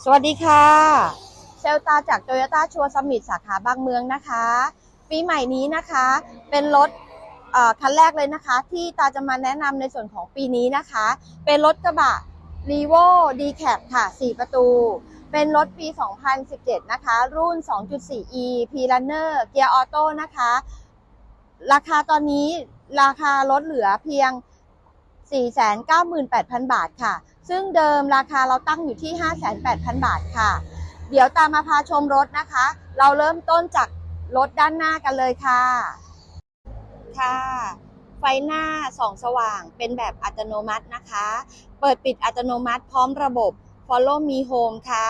สวัสดีค่ะ เซลตาจากโตโยต้าชัวร์สมิธสาขาบางเมืองนะคะ ปีใหม่นี้นะคะ เป็นรถคันแรกเลยนะคะ ที่ตาจะมาแนะนำในส่วนของปีนี้นะคะ เป็นรถกระบะ r e v o d c a p ค่ะ 4 ประตู เป็นรถปี 2017 นะคะ รุ่น 2.4e P Runner เกียร์ออโต้นะคะ ราคาตอนนี้ราคารถเหลือเพียง 498,000 บาทค่ะ ซึ่งเดิมราคาเราตั้งอยู่ที่ 58,000 บาทค่ะ เดี๋ยวตามมาพาชมรถนะคะ เราเริ่มต้นจากรถด้านหน้ากันเลยค่ะ ค่ะ ไฟหน้าส่องสว่างเป็นแบบอัตโนมัตินะคะ เปิดปิดอัตโนมัติพร้อมระบบ Follow Me Home ค่ะ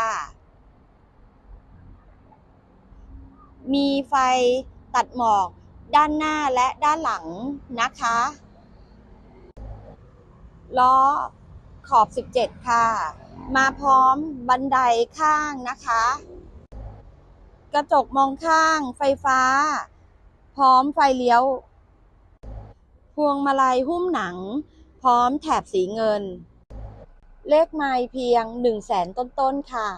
มีไฟตัดหมอกด้านหน้าและด้านหลังนะคะ ล้อ ขอบ 17 ค่ะ มาพร้อมบันไดข้างนะคะ กระจกมองข้างไฟฟ้า พร้อมไฟเลี้ยว พวงมาลัยหุ้มหนัง พร้อมแถบสีเงิน เลขไมล์เพียง 1 0 0 0 0แสนต้นๆค่ะ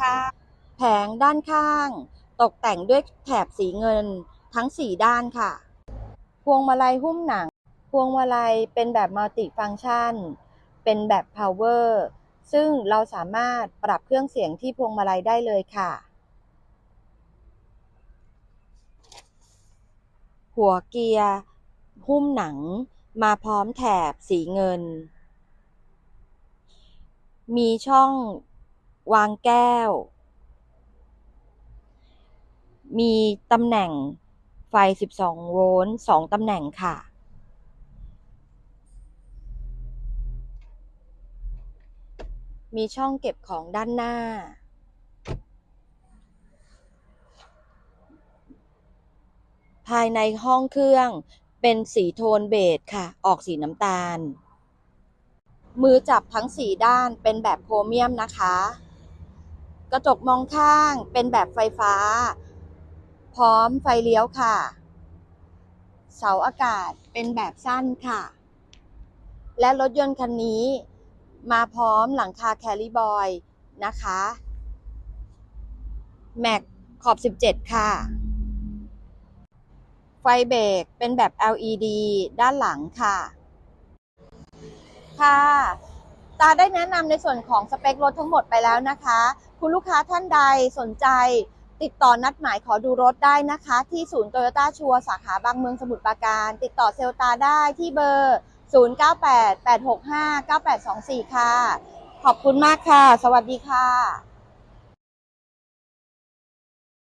ค่ะ แผงด้านข้าง ตกแต่งด้วยแถบสีเงินทั้ง 4 ด้านค่ะ พวงมาลัยหุ้มหนัง พวงมาลัยเป็นแบบมัลติฟัง c t ชัน เป็นแบบ power ซึ่งเราสามารถปรับเครื่องเสียงที่พวงมาลัยได้เลยค่ะ หัวเกียร์ หุ้มหนัง มาพร้อมแถบสีเงิน มีช่องวางแก้ว มีตำแหน่งไฟ 12 โวลต์ 2 ตำแหน่งค่ะ มีช่องเก็บของด้านหน้า ภายในห้องเครื่องเป็นสีโทนเบจค่ะ ออกสีน้ำตาล มือจับทั้งสี่ด้านเป็นแบบโครเมียมนะคะ กระจกมองข้างเป็นแบบไฟฟ้า พร้อมไฟเลี้ยวค่ะ เสาอากาศเป็นแบบสั้นค่ะ และรถยนต์คันนี้ มาพร้อมหลังคาแคลิบอยนะคะแม็กขอบ 17 ค่ะ ไฟเบรกเป็นแบบ LED ด้านหลังค่ะ ค่ะ ตาได้แนะนำในส่วนของสเปครถทั้งหมดไปแล้วนะคะ คุณลูกค้าท่านใดสนใจติดต่อนัดหมายขอดูรถได้นะคะ ที่ศูนย์โตโยต้าชัวสาขาบางเมืองสมุทรปราการ ติดต่อเซลตาได้ที่เบอร์ 0988659824 ค่ะ ขอบคุณมากค่ะ สวัสดีค่ะ